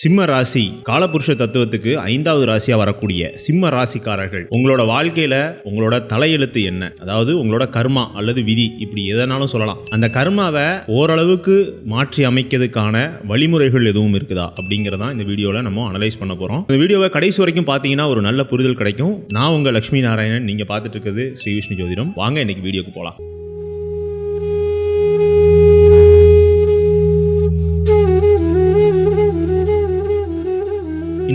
சிம்ம ராசி காலபுருஷ தத்துவத்துக்கு ஐந்தாவது ராசியா வரக்கூடிய சிம்ம ராசிக்காரர்கள் உங்களோட வாழ்க்கையில உங்களோட தலையெழுத்து என்ன? அதாவது உங்களோட கர்மா அல்லது விதி இப்படி எதனாலும் சொல்லலாம். அந்த கர்மாவை ஓரளவுக்கு மாற்றி அமைக்கிறதுக்கான வழிமுறைகள் எதுவும் இருக்குதா? அப்படிங்கறதா இந்த வீடியோல நம்ம அனலைஸ் பண்ண போறோம். இந்த வீடியோவை கடைசி வரைக்கும் பார்த்தீங்கன்னா ஒரு நல்ல புரிதல் கிடைக்கும். நான் உங்க லட்சுமி நாராயணன். நீங்க பார்த்துட்டு இருக்கிறது ஸ்ரீ விஷ்ணு ஜோதிடம். வாங்க இன்னைக்கு வீடியோக்கு போகலாம்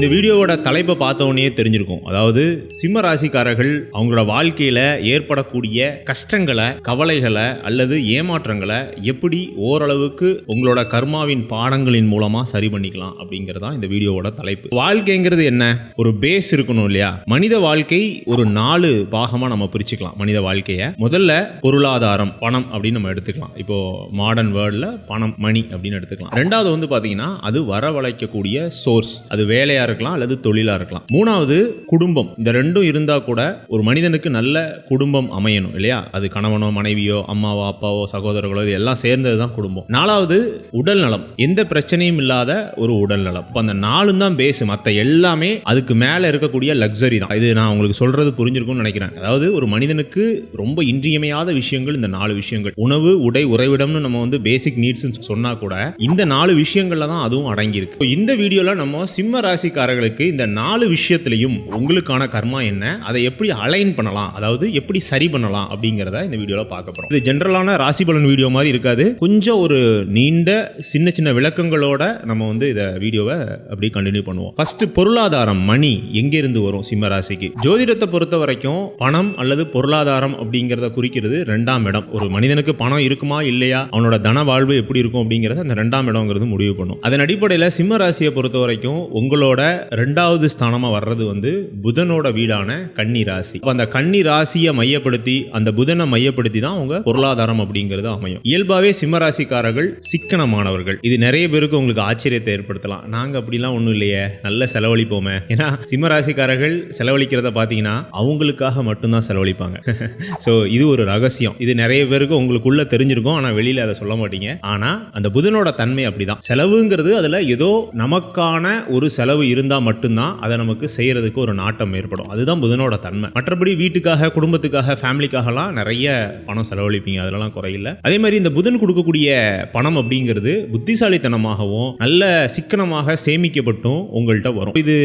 இந்த வீடியோவோட தலைப்பை பார்த்தோன்னே தெரிஞ்சிருக்கும். அதாவது சிம்ம ராசிக்காரர்கள் அவங்களோட வாழ்க்கையில ஏற்படக்கூடிய கஷ்டங்களை கவலைகளை அல்லது ஏமாற்றங்களை எப்படி ஓரளவுக்கு உங்களோட கர்மாவின் பாடங்களின் மூலமா சரி பண்ணிக்கலாம் அப்படிங்கிறதா இந்த வீடியோவோட தலைப்பு. வாழ்க்கைங்கிறது என்ன? ஒரு பேஸ் இருக்கணும் இல்லையா? மனித வாழ்க்கை ஒரு நாலு பாகமா நம்ம பிரிச்சுக்கலாம். மனித வாழ்க்கையை. முதல்ல பொருளாதாரம் பணம் அப்படின்னு நம்ம எடுத்துக்கலாம். இப்போ மாடர்ன் வேர்ல்டில் பணம் மணி அப்படின்னு எடுத்துக்கலாம். ரெண்டாவது வந்து பாத்தீங்கன்னா அது வரவழைக்கக்கூடிய சோர்ஸ் அது வேலையா இருக்கலாம் அல்லது தொழிலா இருக்கலாம். மூணாவது குடும்பம். இந்த ரெண்டும் இருந்தா கூட ஒரு மனிதனுக்கு நல்ல குடும்பம் அமையணும் இல்லையா? அது கணவனோ மனைவியோ அம்மாவோ அப்பாவோ சகோதரர்களோ இது எல்லாம் சேர்ந்தது தான் குடும்பம். நாலாவது உடல் நலம். எந்த பிரச்சனையும் இல்லாத ஒரு உடல் நலம். இப்போ அந்த நாலும் தான் பேசு மற்ற எல்லாமே அதுக்கு மேலே இருக்கக்கூடிய லக்ஸரி தான். இது நான் உங்களுக்கு சொல்றது புரிஞ்சிருக்கும்னு நினைக்கிறேன். அதாவது ஒரு மனிதனுக்கு ரொம்ப இன்றியமையாத விஷயங்கள் இந்த நாலு விஷயங்கள். உணவு உடை உறைவிடம்னு நம்ம வந்து பேசிக் நீட்ஸ் சொன்னா கூட இந்த நாலு விஷயங்கள்ல தான் அதுவும் அடங்கியிருக்கு. இந்த வீடியோல நம்ம சிம்ம ராசிக்காரர்களுக்கு இந்த நாலு விஷயத்திலையும் உங்களுக்கான கர்மா என்ன? அதை எப்படி அலைன் பண்ணலாம்? அதாவது எப்படி சரி பண்ணலாம்? அப்படிங்கிறத இந்த வீடியோவில் பார்க்க போகிறோம் இது ஜென்ரலான ராசி பலன் வீடியோ மாதிரி இருக்காது. கொஞ்சம் ஒரு நீண்ட சின்ன சின்ன விளக்கங்களோட நம்ம வந்து இதை வீடியோவை அப்படி கண்டினியூ பண்ணுவோம். ஃபர்ஸ்ட் பொருளாதாரம் மணி எங்கேருந்து வரும் சிம்ம ராசிக்கு? ஜோதிடத்தை பொறுத்த வரைக்கும் பணம் அல்லது பொருளாதாரம் அப்படிங்கிறத குறிக்கிறது ரெண்டாம் இடம். ஒரு மனிதனுக்கு பணம் இருக்குமா இல்லையா? அவனோட தன வாழ்வு எப்படி இருக்கும் அப்படிங்கிறத அந்த ரெண்டாம் இடம்ங்கிறது முடிவு பண்ணும். அதன் அடிப்படையில் சிம்ம ராசியை பொறுத்த வரைக்கும் உங்களோட ரெண்டாவது ஸ்தானமாக வர்றது வந்து புதனோட வீடான கன்னி ராசி. அந்த கன்னி ராசியை மையப்படுத்தி அந்த புதனை மையப்படுத்தி தான் அவங்க பொருளாதாரம் அப்படிங்கிறது அமையும். இயல்பாகவே சிம்மராசிக்காரர்கள் சிக்கனமானவர்கள். இது நிறைய பேருக்கு உங்களுக்கு ஆச்சரியத்தை ஏற்படுத்தலாம். நாங்கள் அப்படிலாம் ஒன்றும் இல்லையே. நல்ல செலவழிப்போமே. ஏன்னா சிம்மராசிக்காரர்கள் செலவழிக்கிறத பார்த்தீங்கன்னா அவங்களுக்காக மட்டும்தான் செலவழிப்பாங்க. ஸோ இது ஒரு ரகசியம். இது நிறைய பேருக்கு உங்களுக்குள்ள தெரிஞ்சிருக்கும். ஆனால் வெளியில் அதை சொல்ல மாட்டீங்க. ஆனால் அந்த புதனோட தன்மை அப்படிதான். செலவுங்கிறது அதில் ஏதோ நமக்கான ஒரு செலவு இருந்தால் மட்டும்தான் அதை நமக்கு செய்யறதுக்கு ஒரு நாட்டம் ஏற்படும். அதுதான் புதனோட தன்மை. மற்றபடி வீட்டுக்காக குடும்பத்துக்காக ஃபேமிலிக்காகலாம் நிறைய பணம் செலவழிப்பீங்க. அதெல்லாம் குறையில்லை. அதே மாதிரி இந்த புதன் கொடுக்கக்கூடிய பணம் அப்படிங்கிறது புத்திசாலித்தனமாகவும் நல்ல சிக்கனமாக சேமிக்கப்பட்டும் உங்கள்கிட்ட வரும். இது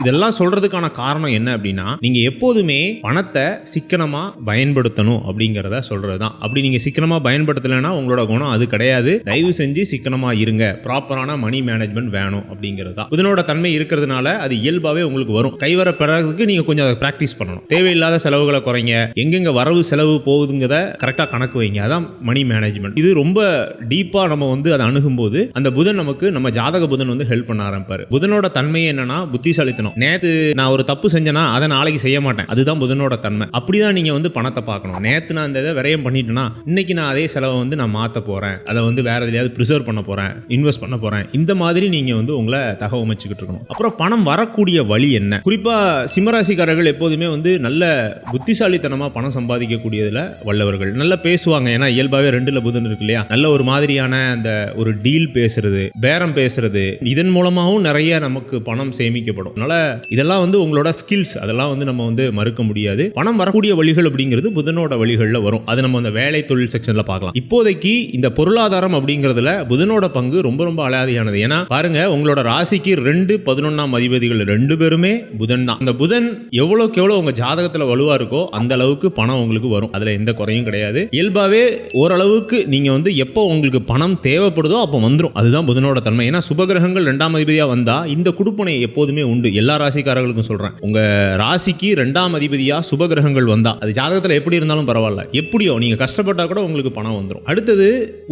இதெல்லாம் சொல்றதுக்கான காரணம் என்ன அப்படின்னா நீங்க எப்போதுமே பணத்தை சிக்கனமா பயன்படுத்தணும் அப்படிங்கிறத சொல்றதுதான். அப்படி நீங்க சிக்கனமா பயன்படுத்தலைன்னா உங்களோட குணம் அது கிடையாது. தயவு செஞ்சு சிக்கனமா இருங்க. ப்ராப்பரான மணி மேனேஜ்மெண்ட் வேணும் அப்படிங்கிறது தான் இதனோட தன்மை இருக்கிறதுனால அது இயல்பாகவே உங்களுக்கு வரும். கைவர பெறதுக்கு நீங்கள் கொஞ்சம் அதை ப்ராக்டிஸ் பண்ணணும். தேவையில்லாத செலவுகளை குறைங்க. எங்கெங்க வரவு செலவு போகுதுங்கிறத கரெக்டாக கணக்கு வைங்க. அதான் மணி மேனேஜ்மெண்ட் இது ரொம்ப டீப்பாக நம்ம வந்து அதை அணுகும்போது அந்த புதன் நமக்கு நம்ம ஜாதக புதன் வந்து ஹெல்ப் பண்ண ஆரம்பிப்பார். புதனோட தன்மை என்னன்னா புத்திசாலித்தனம். நேத்து நான் ஒரு தப்பு செஞ்சேன்னா அதை நாளைக்கு செய்ய மாட்டேன். அதுதான் புதனோட தன்மை. அப்படிதான் நீங்கள் வந்து பணத்தை பார்க்கணும். நேத்து நான் அந்த இதை விரயம் பண்ணிட்டேன்னா இன்னைக்கு நான் அதே செலவை வந்து நான் மாற்ற போகிறேன் அதை வந்து வேற எதுலையாவது ப்ரிசர்வ் பண்ண போகிறேன் இன்வெஸ்ட் பண்ண போகிறேன் இந்த மாதிரி நீங்கள் வந்து உங்களை தகவமைச்சுக்கிட்டு இருக்கணும். அப்புறம் பணம் வரக்கூடிய வழி என்ன? குறிப்பா சிம்மராசிக்காரர்கள் எப்போதுமே வந்து நல்ல புத்திசாலித்தனமா பணம் சம்பாதிக்கக்கூடியதுல வல்லவர்கள். நல்லா பேசுவாங்க. ஏன்னா இயல்பாகவே ரெண்டில் புதன் இருக்கு இல்லையா? நல்ல ஒரு மாதிரியான அந்த ஒரு டீல் பேசுறது பேரம் பேசுறது இதன் மூலமாகவும் நிறைய நமக்கு பணம் சேமிக்கப்படும். அதனால இதெல்லாம் வந்து உங்களோட ஸ்கில்ஸ் அதெல்லாம் வந்து நம்ம வந்து மறுக்க முடியாது. பணம் வரக்கூடிய வழிகள் அப்படிங்கிறது புதனோட வழிகளில் வரும். அது நம்ம அந்த வேலை தொழில் செக்ஷனில் பார்க்கலாம். இப்போதைக்கு இந்த பொருளாதாரம் அப்படிங்கிறதுல புதனோட பங்கு ரொம்ப ரொம்ப அலாதியானது. ஏன்னா பாருங்க உங்களோட ராசிக்கு ரெண்டு பதினொன்றாம் அதிபதிகள் ரெண்டு பேருமே புதன் தான். அந்த புதன் எவ்வளோக்கு எவ்வளோ உங்க ஜாதகத்தில் வலுவாக இருக்கோ அந்த அளவுக்கு பணம் உங்களுக்கு வரும். அதில் எந்த குறையும் கிடையாது. இயல்பாகவே ஓரளவுக்கு நீங்கள் வந்து எப்போ உங்களுக்கு பணம் தேவைப்படுதோ அப்போ வந்துடும் அதுதான் புதனோட தன்மை. ஏன்னா சுபகிரகங்கள் ரெண்டாம் அதிபதியாக வந்தால் இந்த குடுப்பனை எப்போதுமே உண்டு. எல்லா ராசிக்காரர்களுக்கும் சொல்கிறேன் உங்கள் ராசிக்கு ரெண்டாம் அதிபதியாக சுபகிரகங்கள் வந்தால் அது ஜாதகத்தில் எப்படி இருந்தாலும் பரவாயில்ல. எப்படியோ நீங்கள் கஷ்டப்பட்டால் கூட உங்களுக்கு பணம் வந்துடும் அடுத்தது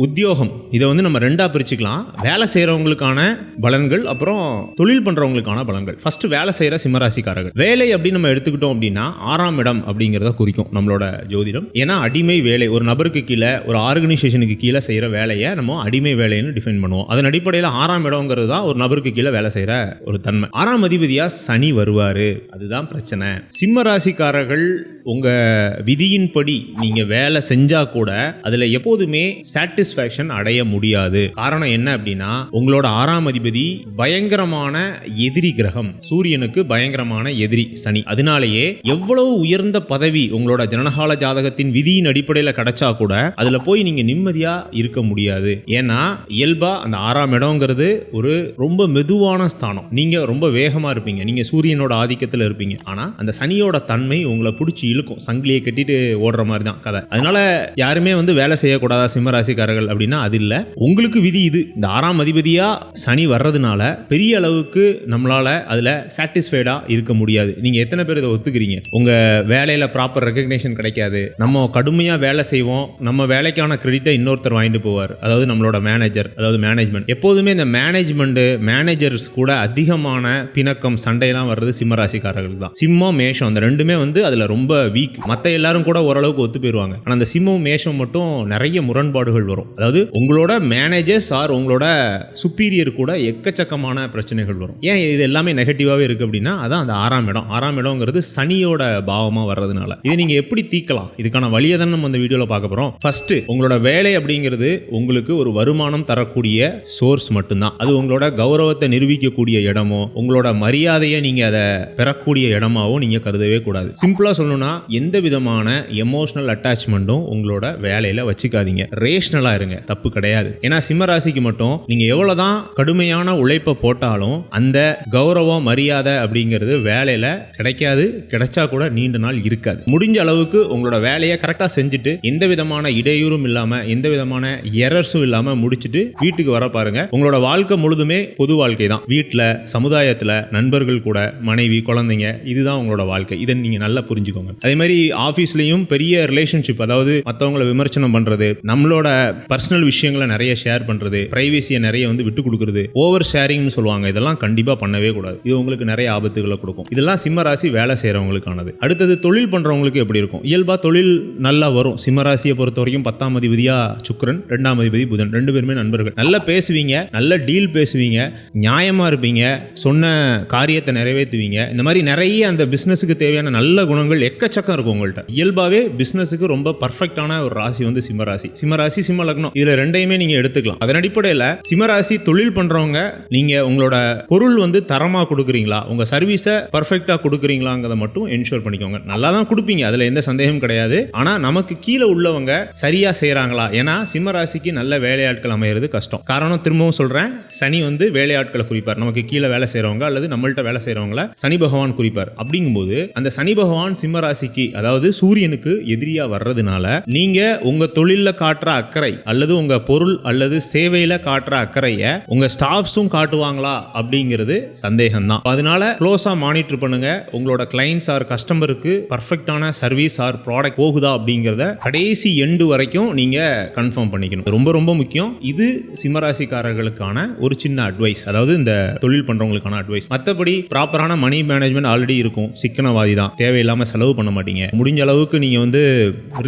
உத்தியோகம். இதை வந்து நம்ம ரெண்டாக பிரிச்சுக்கலாம். வேலை செய்கிறவங்களுக்கான பலன்கள் அப்புறம் தொழில் பண்ணுறவங்க பண்றவங்களுக்கான பலன்கள். ஃபர்ஸ்ட் வேலை செய்யற சிம்மராசிக்காரர்கள். வேலை அப்படின்னு நம்ம எடுத்துக்கிட்டோம் அப்படின்னா ஆறாம் இடம் அப்படிங்கிறத குறிக்கும் நம்மளோட ஜோதிடம். ஏன்னா அடிமை வேலை ஒரு நபருக்கு கீழே ஒரு ஆர்கனைசேஷனுக்கு கீழே செய்கிற வேலையை நம்ம அடிமை வேலைன்னு டிஃபைன் பண்ணுவோம். அதன் அடிப்படையில் ஆறாம் இடம்ங்கிறது தான் ஒரு நபருக்கு கீழே வேலை செய்யற ஒரு தன்மை. ஆறாம் அதிபதியாக சனி வருவார். அதுதான் பிரச்சனை. சிம்ம ராசிக்காரர்கள் உங்கள் விதியின்படி நீங்கள் வேலை செஞ்சால் கூட அதில் எப்போதுமே சாட்டிஸ்ஃபேக்ஷன் அடைய முடியாது. காரணம் என்ன அப்படின்னா உங்களோட ஆறாம் அதிபதி பயங்கரமான எதிரி கிரகம். சூரியனுக்கு பயங்கரமான எதிரி சனி. அதனாலேயே எவ்வளவு உயர்ந்த பதவி உங்களோட ஜனனகால ஜாதகத்தின் விதியின் அடிப்படையில் கிடைச்சா கூட அதில் போய் நீங்கள் நிம்மதியாக இருக்க முடியாது. ஏன்னா இயல்பா அந்த ஆறாம் இடம்ங்கிறது ஒரு ரொம்ப மெதுவான ஸ்தானம். நீங்கள் ரொம்ப வேகமாக இருப்பீங்க. நீங்கள் சூரியனோட ஆதிக்கத்தில் இருப்பீங்க. ஆனால் அந்த சனியோட தன்மை உங்களை பிடிச்சி இழுக்கும். சங்கிலியை கட்டிட்டு ஓடுற மாதிரி தான் கதை. அதனால யாருமே வந்து வேலை செய்யக்கூடாதா சிம்மராசிக்காரர்கள் அப்படின்னா அது இல்லை. உங்களுக்கு விதி இது. இந்த ஆறாம் அதிபதியா சனி வர்றதுனால பெரிய அளவுக்கு நம்மளால அதுல சாட்டிஸ்ஃபைடா இருக்க முடியாது. நீங்க எத்தனை பேர் இதை ஒத்துக்கிறீங்க? உங்க வேலையில ப்ராப்பர் ரெகக்னேஷன் கிடைக்காது. நம்ம கடுமையா வேலை செய்வோம். நம்ம வேலைக்கான கிரெடிட்டை இன்னொருத்தர் வாங்கிட்டு போவார். அதாவது நம்மளோட மேனேஜர் அதாவது மேனேஜ்மெண்ட் எப்போதுமே இந்த மேனேஜ்மெண்ட் மேனேஜர்ஸ் கூட அதிகமான பிணக்கம் சண்டையெல்லாம் வர்றது சிம்மராசிக்காரர்கள் தான். சிம்மம் மேஷம் அந்த ரெண்டுமே வந்து அதுல ரொம்ப வீக் மற்ற எல்லாரும் கூட ஓரளவுக்கு ஒத்து போயிருவாங்க. ஆனால் அந்த சிம்மம் மேஷம் மட்டும் நிறைய முரண்பாடுகள் வரும். அதாவது உங்களோட மேனேஜர்ஸ் ஆர் உங்களோட சுப்பீரியர் கூட எக்கச்சக்கமான பிரச்சனைகள் வரும். ஏன் இது எல்லாமே நெகட்டிவாகவே இருக்குது அப்படின்னா அதான் அந்த ஆறாம் இடம். ஆறாம் இடம்ங்கிறது சனியோட பாவமாக வர்றதுனால. இதை நீங்கள் எப்படி தீக்கலாம்? இதுக்கான வழியை தான் நம்ம இந்த வீடியோவில் பார்க்க போகிறோம் ஃபர்ஸ்ட் உங்களோட வேலை அப்படிங்கிறது உங்களுக்கு ஒரு வருமானம் தரக்கூடிய சோர்ஸ் மட்டும்தான். அது உங்களோட கௌரவத்தை நிரூபிக்கக்கூடிய இடமோ உங்களோட மரியாதையை நீங்கள் அதை பெறக்கூடிய இடமாவோ நீங்கள் கருதவே கூடாது. சிம்பிளாக சொல்லணும்னா எந்த விதமான எமோஷனல் அட்டாச்மெண்ட்டும் உங்களோட வேலையில வச்சுக்காதீங்க. ரேஷனலா இருங்க. தப்பு கிடையாது. ஏன்னா சிம்மராசிக்கு மட்டும் நீங்க எவ்வளவுதான் கடுமையான உழைப்பை போட்டாலும் அந்த கௌரவம் மரியாதை அப்படிங்கிறது வேலையில கிடைக்காது. கிடைச்சா கூட நீண்ட நாள் இருக்காது. முடிஞ்ச அளவுக்கு உங்களோட வேலையை கரெக்டாக செஞ்சுட்டு எந்த விதமான இடையூறும் இல்லாம எந்த விதமான எரர்ஸும் இல்லாம முடிச்சுட்டு வீட்டுக்கு வர பாருங்க. உங்களோட வாழ்க்கை முழுதுமே பொது வாழ்க்கை தான். வீட்டில் சமுதாயத்தில் நண்பர்கள் கூட மனைவி குழந்தைங்க இதுதான் உங்களோட வாழ்க்கை. இதை நீங்க நல்லா புரிஞ்சுக்கோங்க. அதே மாதிரி ஆஃபீஸ்லேயும் பெரிய ரிலேஷன்ஷிப் அதாவது மற்றவங்கள விமர்சனம் பண்ணுறது நம்மளோட பர்சனல் விஷயங்களை நிறைய ஷேர் பண்ணுறது ப்ரைவேசியை நிறைய வந்து விட்டு கொடுக்குறது ஓவர் ஷேரிங்னு சொல்லுவாங்க. இதெல்லாம் கண்டிப்பாக பண்ணவே கூடாது. இது உங்களுக்கு நிறைய ஆபத்துகளை கொடுக்கும். இதெல்லாம் சிம்மராசி வேலை செய்கிறவங்களுக்கானது அடுத்தது தொழில் பண்ணுறவங்களுக்கு எப்படி இருக்கும்? இயல்பாக தொழில் நல்லா வரும். சிம்மராசியை பொறுத்த வரைக்கும் பத்தாம் அதிபதியாக சுக்ரன் ரெண்டாம் அதிபதி புதன். ரெண்டு பேருமே நண்பர்கள். நல்லா பேசுவீங்க நல்ல டீல் பேசுவீங்க நியாயமாக இருப்பீங்க சொன்ன காரியத்தை நிறைவேற்றுவீங்க. இந்த மாதிரி நிறைய அந்த பிஸ்னஸுக்கு தேவையான நல்ல குணங்கள் எக்க எக்கச்சக்கம் இருக்கும் உங்கள்கிட்ட இயல்பாவே பிஸ்னஸுக்கு ரொம்ப பர்ஃபெக்டான ஒரு ராசி வந்து சிம்மராசி. சிம்மராசி சிம்ம லக்னம். இதில் ரெண்டையுமே நீங்க எடுத்துக்கலாம். அதன் அடிப்படையில் சிம்மராசி தொழில் பண்றவங்க நீங்க உங்களோட பொருள் வந்து தரமா கொடுக்குறீங்களா? உங்க சர்வீஸை பர்ஃபெக்டாக கொடுக்குறீங்களாங்கிறத மட்டும் என்ஷூர் பண்ணிக்கோங்க. நல்லா தான் கொடுப்பீங்க. அதுல எந்த சந்தேகமும் கிடையாது. ஆனா நமக்கு கீழே உள்ளவங்க சரியா செய்கிறாங்களா ஏன்னா சிம்மராசிக்கு நல்ல வேலையாட்கள் அமையிறது கஷ்டம். காரணம் திரும்பவும் சொல்றேன். சனி வந்து வேலையாட்களை குறிப்பார். நமக்கு கீழே வேலை செய்கிறவங்க அல்லது நம்மள்ட்ட வேலை செய்கிறவங்கள சனி பகவான் குறிப்பார். அப்படிங்கும்போது அந்த சனி பகவான் சிம்மராசி ராசிக்கு அதாவது சூரியனுக்கு எதிரியா வர்றதுனால நீங்க உங்க தொழிலில் காட்டுற அக்கறை அல்லது உங்க பொருள் அல்லது சேவையில காட்டுற அக்கறையை உங்க ஸ்டாஃப்ஸும் காட்டுவாங்களா அப்படிங்கிறது சந்தேகம் தான் அதனால க்ளோஸா மானிட்டர் பண்ணுங்க. உங்களோட கிளைண்ட்ஸ் ஆர் கஸ்டமருக்கு பர்ஃபெக்டான சர்வீஸ் ஆர் ப்ராடக்ட் போகுதா அப்படிங்கிறத கடைசி எண்டு வரைக்கும் நீங்க கன்ஃபார்ம் பண்ணிக்கணும். ரொம்ப ரொம்ப முக்கியம். இது சிம்மராசிக்காரர்களுக்கான ஒரு சின்ன அட்வைஸ் அதாவது இந்த தொழில் பண்றவங்களுக்கான அட்வைஸ் மற்றபடி ப்ராப்பரான மணி மேனேஜ்மெண்ட் ஆல்ரெடி இருக்கும். சிக்கனவாதி தான் தேவையில்லாம செலவு பண்ண மாட்டீங்க. முடிஞ்ச அளவுக்கு நீங்கள் வந்து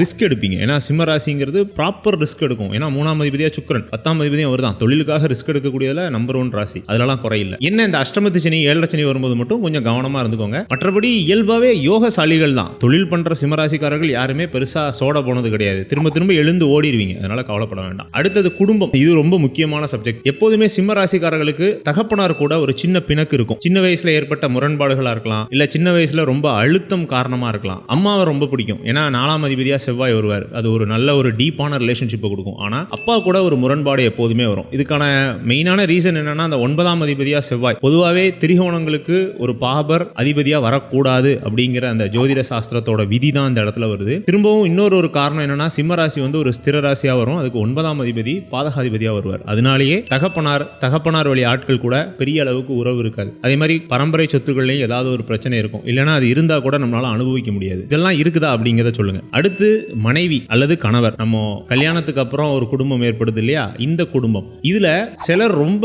ரிஸ்க் எடுப்பீங்க. ஏன்னா சிம்மராசிங்கிறது ப்ராப்பர் ரிஸ்க் எடுக்கும். ஏன்னா மூணாம் அதிபதியாக சுக்கரன் பத்தாம் அதிபதியும் அவர் தான் தொழிலுக்காக ரிஸ்க் எடுக்கக்கூடியதில் நம்பர் ஒன் ராசி. அதெல்லாம் குறையில்லை. என்ன இந்த அஷ்டமத்து சனி ஏழரை சனி வரும்போது மட்டும் கொஞ்சம் கவனமாக இருந்துக்கோங்க. மற்றபடி இயல்பாகவே யோகசாலிகள் தான். தொழில் பண்ணுற சிம்மராசிக்காரர்கள் யாருமே பெருசாக சோட போனது கிடையாது. திரும்ப திரும்ப எழுந்து ஓடிடுவீங்க அதனால் கவலைப்பட வேண்டாம். அடுத்தது குடும்பம். இது ரொம்ப முக்கியமான சப்ஜெக்ட் எப்போதுமே சிம்ம ராசிக்காரர்களுக்கு தகப்பனார் கூட ஒரு சின்ன பிணக்கு இருக்கும். சின்ன வயசில் ஏற்பட்ட முரண்பாடுகளாக இருக்கலாம். இல்லை சின்ன வயசில் ரொம்ப அழுத்தம் காரணமாக இருக்கலாம். அம்மாவை ரொம்ப பிடிக்கும். ஏன்னா நாலாம் அதிபதியாக செவ்வாய் வருவார். அது ஒரு நல்ல ஒரு டீப்பான ரிலேஷன்ஷிப்பை கொடுக்கும். ஆனால் அப்பா கூட ஒரு முரண்பாடு எப்போதுமே வரும். இதுக்கான மெயினான ரீசன் என்னன்னா அந்த ஒன்பதாம் அதிபதியாக செவ்வாய் பொதுவாகவே திரிகோணங்களுக்கு ஒரு பாபர் அதிபதியாக வரக்கூடாது அப்படிங்கிற அந்த ஜோதிட சாஸ்திரத்தோட விதி தான் இந்த இடத்துல வருது. திரும்பவும் இன்னொரு ஒரு காரணம் என்னன்னா சிம்மராசி வந்து ஒரு ஸ்திர ராசியாக வரும். அதுக்கு ஒன்பதாம் அதிபதி பாதகாதிபதியாக வருவார். அதனாலேயே தகப்பனார் தகப்பனார் வழி ஆட்கள் கூட பெரிய அளவுக்கு உறவு இருக்காது. அதே மாதிரி பரம்பரை சொத்துக்கள்லையும் ஏதாவது ஒரு பிரச்சனை இருக்கும். இல்லைன்னா அது இருந்தால் கூட நம்மளால் அனுபவிக்க முடியும் முடியாது. இதெல்லாம் இருக்குதா அப்படிங்கிறத சொல்லுங்க. அடுத்து மனைவி அல்லது கணவர். நம்ம கல்யாணத்துக்கு அப்புறம் ஒரு குடும்பம் ஏற்படுது இல்லையா? இந்த குடும்பம். இதுல சிலர் ரொம்ப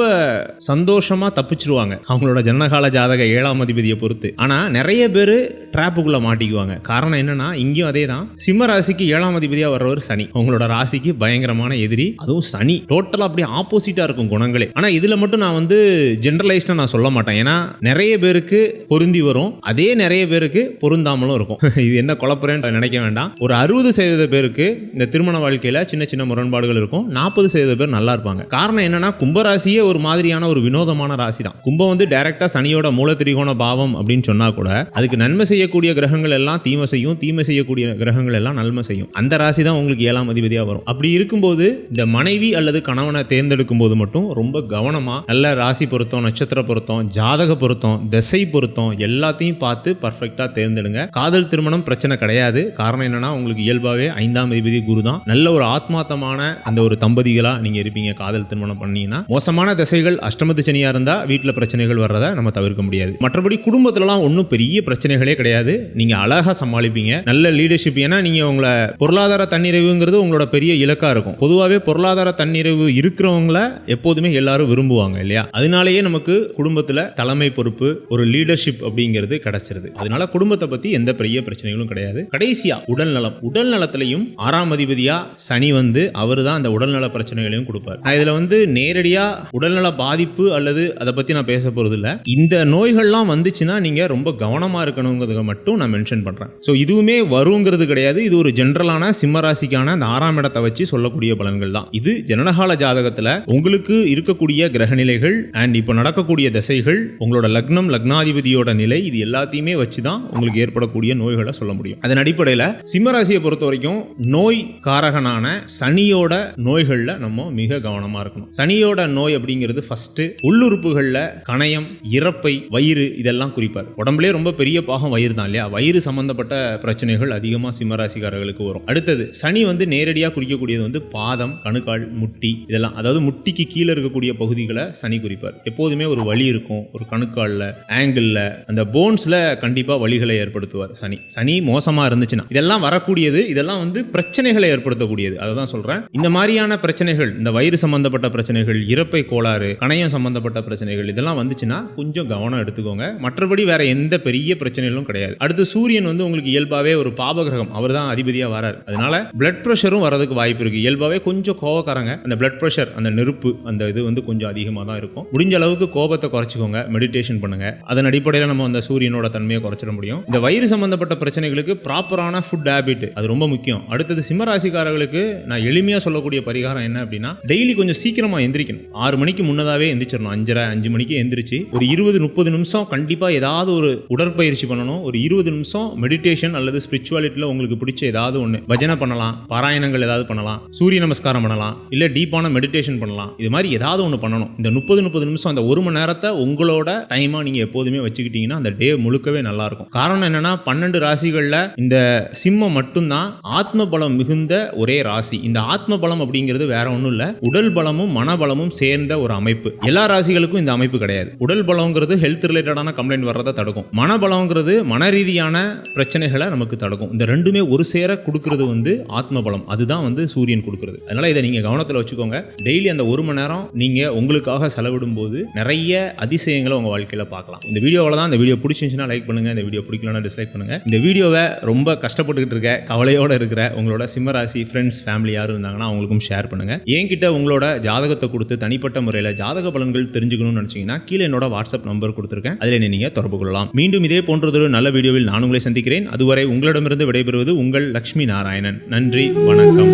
சந்தோஷமா தப்பிச்சிருவாங்க. அவங்களோட ஜனகால ஜாதக ஏழாம் அதிபதியை பொறுத்து. ஆனா நிறைய பேர் டிராப்புக்குள்ள மாட்டிக்குவாங்க. காரணம் என்னன்னா இங்கேயும் அதே தான் சிம்ம ராசிக்கு ஏழாம் அதிபதியா வர்றவர் சனி. உங்களோட ராசிக்கு பயங்கரமான எதிரி. அதுவும் சனி. டோட்டலா அப்படியே ஆப்போசிட்டா இருக்கும் குணங்களே. ஆனா இதுல மட்டும் நான் வந்து ஜென்ரலைஸ்டா நான் சொல்ல மாட்டேன். ஏன்னா நிறைய பேருக்கு பொருந்தி வரும். அதே நிறைய பேருக்கு பொருந்தாமலும் இருக்கும். இது என்ன குழப்பறேன்னு நினைக்க வேண்டாம். ஒரு அறுபது சதவீத பேருக்கு இந்த திருமண வாழ்க்கையில் சின்ன சின்ன முரண்பாடுகள் இருக்கும். நாற்பது சதவீத பேர் நல்லா இருப்பாங்க. காரணம் என்னன்னா கும்பராசியே ஒரு மாதிரியான ஒரு வினோதமான ராசி தான். கும்பம் வந்து டைரக்டா சனியோட மூல திரிகோண பாவம் அப்படின்னு சொன்னா கூட அதுக்கு நன்மை செய்யக்கூடிய கிரகங்கள் எல்லாம் தீமை செய்யும். தீமை செய்யக்கூடிய கிரகங்கள் எல்லாம் நன்மை செய்யும். அந்த ராசி தான் உங்களுக்கு ஏழாம் அதிபதியாக வரும். அப்படி இருக்கும்போது இந்த மனைவி அல்லது கணவனை தேர்ந்தெடுக்கும் போது மட்டும் ரொம்ப கவனமா நல்ல ராசி பொருத்தம் நட்சத்திர பொருத்தம் ஜாதக பொருத்தம் திசை பொருத்தம் எல்லாத்தையும் பார்த்து பர்ஃபெக்டா தேர்ந்தெடுங்க. காதல் திருமணம் பிரச்சனை கிடையாது. காரணம் என்னன்னா உங்களுக்கு இயல்பாகவே ஐந்தாம் அதிபதி குரு தான். நல்ல ஒரு ஆத்மாத்தமான அந்த ஒரு தம்பதிகளா நீங்க இருப்பீங்க காதல் திருமணம் பண்ணீங்கன்னா. மோசமான திசைகள் அஷ்டமத்து சனியாக இருந்தால் வீட்டில் பிரச்சனைகள் வர்றதை நம்ம தவிர்க்க முடியாது. மற்றபடி குடும்பத்துலலாம் ஒன்றும் பெரிய பிரச்சனைகளே கிடையாது. நீங்கள் அழகாக சமாளிப்பீங்க. நல்ல லீடர்ஷிப் ஏன்னா நீங்கள் உங்களை பொருளாதார தன்னிறைவுங்கிறது உங்களோட பெரிய இலக்காக இருக்கும். பொதுவாகவே பொருளாதார தன்னிறைவு இருக்கிறவங்கள எப்போதுமே எல்லாரும் விரும்புவாங்க இல்லையா? அதனாலேயே நமக்கு குடும்பத்தில் தலைமை பொறுப்பு ஒரு லீடர்ஷிப் அப்படிங்கிறது கிடைச்சிருது. அதனால குடும்பத்தை பற்றி எந்த பெரிய பிரச்சனைகளும் கிடையாது. கடைசியா உடல் நலம். உடல் நலத்திலையும் ஆறாம் அதிபதியா சனி வந்து அவர் தான் அந்த உடல்நல பிரச்சனைகளையும் கொடுப்பார். இதுல வந்து நேரடியா உடல்நல பாதிப்பு அல்லது அதை பத்தி நான் பேச போறது இல்ல இந்த நோய்கள்லாம் வந்துச்சுன்னா நீங்க ரொம்ப கவனமா இருக்கணுங்கிறத மட்டும் நான் மென்ஷன் பண்றேன். ஸோ இதுவுமே வருங்கிறது கிடையாது. இது ஒரு ஜென்ரலான சிம்மராசிக்கான அந்த ஆறாம் இடத்தை வச்சு சொல்லக்கூடிய பலன்கள் தான். இது ஜனனகால ஜாதகத்துல உங்களுக்கு இருக்கக்கூடிய கிரகநிலைகள் அண்ட் இப்போ நடக்கக்கூடிய திசைகள் உங்களோட லக்னம் லக்னாதிபதியோட நிலை இது எல்லாத்தையுமே வச்சு தான் உங்களுக்கு ஏற்படக்கூடிய நோய் நோய்களை சொல்ல முடியும். அதன் அடிப்படையில் சிம்மராசியை பொறுத்த வரைக்கும் நோய் காரகனான சனியோட நோய்களில் நம்ம மிக கவனமாக இருக்கணும். சனியோட நோய் அப்படிங்கிறது ஃபர்ஸ்ட் உள்ளுறுப்புகளில் கணையம் இறப்பை வயிறு இதெல்லாம் குறிப்பார். உடம்புலே ரொம்ப பெரிய பாகம் வயிறு தான் இல்லையா? வயிறு சம்பந்தப்பட்ட பிரச்சனைகள் அதிகமாக சிம்மராசிக்காரர்களுக்கு வரும். அடுத்தது சனி வந்து நேரடியாக குறிக்கக்கூடியது வந்து பாதம் கணுக்கால் முட்டி இதெல்லாம். அதாவது முட்டிக்கு கீழே இருக்கக்கூடிய பகுதிகளை சனி குறிப்பார். எப்போதுமே ஒரு வலி இருக்கும். ஒரு கணுக்காலில் ஆங்கிளில் அந்த போன்ஸில் கண்டிப்பாக வழிகளை ஏற்படுத்துவார் சனி. சனி. மோசமாக இருந்துச்சுன்னா. இதெல்லாம் வரக்கூடியது இதெல்லாம் வந்து பிரச்சனைகளை ஏற்படுத்தக்கூடியது. அதை தான் சொல்கிறேன் இந்த மாதிரியான பிரச்சனைகள் இந்த வயிறு சம்பந்தப்பட்ட பிரச்சனைகள் இறப்பை கோளாறு கணையம் சம்பந்தப்பட்ட பிரச்சனைகள் இதெல்லாம் வந்துச்சுன்னா கொஞ்சம் கவனம் எடுத்துக்கோங்க. மற்றபடி வேற எந்த பெரிய பிரச்சனைகளும் கிடையாது. அடுத்து சூரியன் வந்து உங்களுக்கு இயல்பாகவே ஒரு பாபகிரகம். அவர் தான் அதிபதியாக வரார். அதனால பிளட் ப்ரெஷரும் வரதுக்கு வாய்ப்பு இருக்கு. இயல்பாகவே கொஞ்சம் கோவக்காரங்க அந்த பிளட் ப்ரெஷர் அந்த நெருப்பு அந்த இது வந்து கொஞ்சம் அதிகமாக தான் இருக்கும். முடிஞ்ச அளவுக்கு கோபத்தை குறைச்சிக்கோங்க. மெடிடேஷன் பண்ணுங்க. அதன் அடிப்படையில் நம்ம அந்த சூரியனோட தன்மையை குறைச்சிட முடியும். இந்த வயிறு சம்பந்தப்பட்ட பிரச்சனைகளுக்கு ப்ராப்பரான ஃபுட் ஹேபிட் அது ரொம்ப முக்கியம். அடுத்தது சிம்மராசிக்காரர்களுக்கு நான் எளிமையாக சொல்லக்கூடிய பரிகாரம் என்ன அப்படின்னா டெய்லி கொஞ்சம் சீக்கிரமாக எந்திரிக்கணும். ஆறு மணிக்கு முன்னதாகவே எந்திரிச்சிடணும். அஞ்சரை அஞ்சு மணிக்கு எந்திரிச்சு ஒரு இருபது முப்பது நிமிஷம் கண்டிப்பாக ஏதாவது ஒரு உடற்பயிற்சி பண்ணணும். ஒரு இருபது நிமிஷம் மெடிடேஷன் அல்லது ஸ்பிரிச்சுவாலிட்டியில் உங்களுக்கு பிடிச்ச ஏதாவது ஒன்று பஜனை பண்ணலாம் பாராயணங்கள் ஏதாவது பண்ணலாம் சூரிய நமஸ்காரம் பண்ணலாம் இல்லை டீப்பான மெடிடேஷன் பண்ணலாம். இது மாதிரி ஏதாவது ஒன்று பண்ணணும். இந்த முப்பது முப்பது நிமிஷம் அந்த ஒரு மணி நேரத்தை உங்களோட டைமாக நீங்கள் எப்போதுமே வச்சுக்கிட்டீங்கன்னா அந்த டே முழுக்கவே நல்லா இருக்கும். காரணம் என்னன்னா பன்னெண்டு ராசிகளில் இந்த சிம்மம் மட்டும்தான் ஆத்ம பலம் மிகுந்த ஒரே ராசி. இந்த ஆத்ம பலம் அப்படிங்கிறது வேற ஒன்றும் இல்லை. உடல் பலமும் மனபலமும் சேர்ந்த ஒரு அமைப்பு. எல்லா ராசிகளுக்கும் இந்த அமைப்பு கிடையாது. உடல் பலங்கிறது ஹெல்த் ரிலேட்டடான கம்ப்ளைண்ட் வர்றதை தடுக்கும். மனபலங்கிறது மன ரீதியான பிரச்சனைகளை நமக்கு தடுக்கும். இந்த ரெண்டுமே ஒரு சேர கொடுக்கறது வந்து ஆத்ம பலம் அதுதான் வந்து சூரியன் கொடுக்கறது. அதனால இதை நீங்க கவனத்தில் வச்சுக்கோங்க. டெய்லி அந்த ஒரு மணி நேரம் நீங்க உங்களுக்காக செலவிடும் போது நிறைய அதிசயங்களை உங்க வாழ்க்கையில பார்க்கலாம். இந்த வீடியோவில் தான் இந்த வீடியோ பிடிச்சிருந்துச்சுன்னா லைக் பண்ணுங்க. இந்த வீடியோ பிடிக்கலன்னா டிஸ்லைக் பண்ணுங்க. இந்த வீடியோவை ரொம்ப கஷ்டப்பட்டுக்கிட்டு இருக்க கவலையோடு இருக்கிற உங்களோட சிம்மராசி ஃப்ரெண்ட்ஸ் ஃபேமிலி யாரும் இருந்தாங்கன்னா அவங்களுக்கும் ஷேர் பண்ணுங்கள் என்கிட்ட உங்களோட ஜாதகத்தை கொடுத்து தனிப்பட்ட முறையில் ஜாதக பலன்கள் தெரிஞ்சுக்கணும்னு நினச்சிங்கன்னா கீழே என்னோட வாட்ஸ்அப் நம்பர் கொடுத்துருக்கேன். அதில் நீங்கள் தொடர்பு கொள்ளலாம். மீண்டும் இதே போன்றதொரு நல்ல வீடியோவில் நான் உங்களை சந்திக்கிறேன். அதுவரை உங்களிடமிருந்து விடைபெறுவது உங்கள் லக்ஷ்மி நாராயணன். நன்றி வணக்கம்.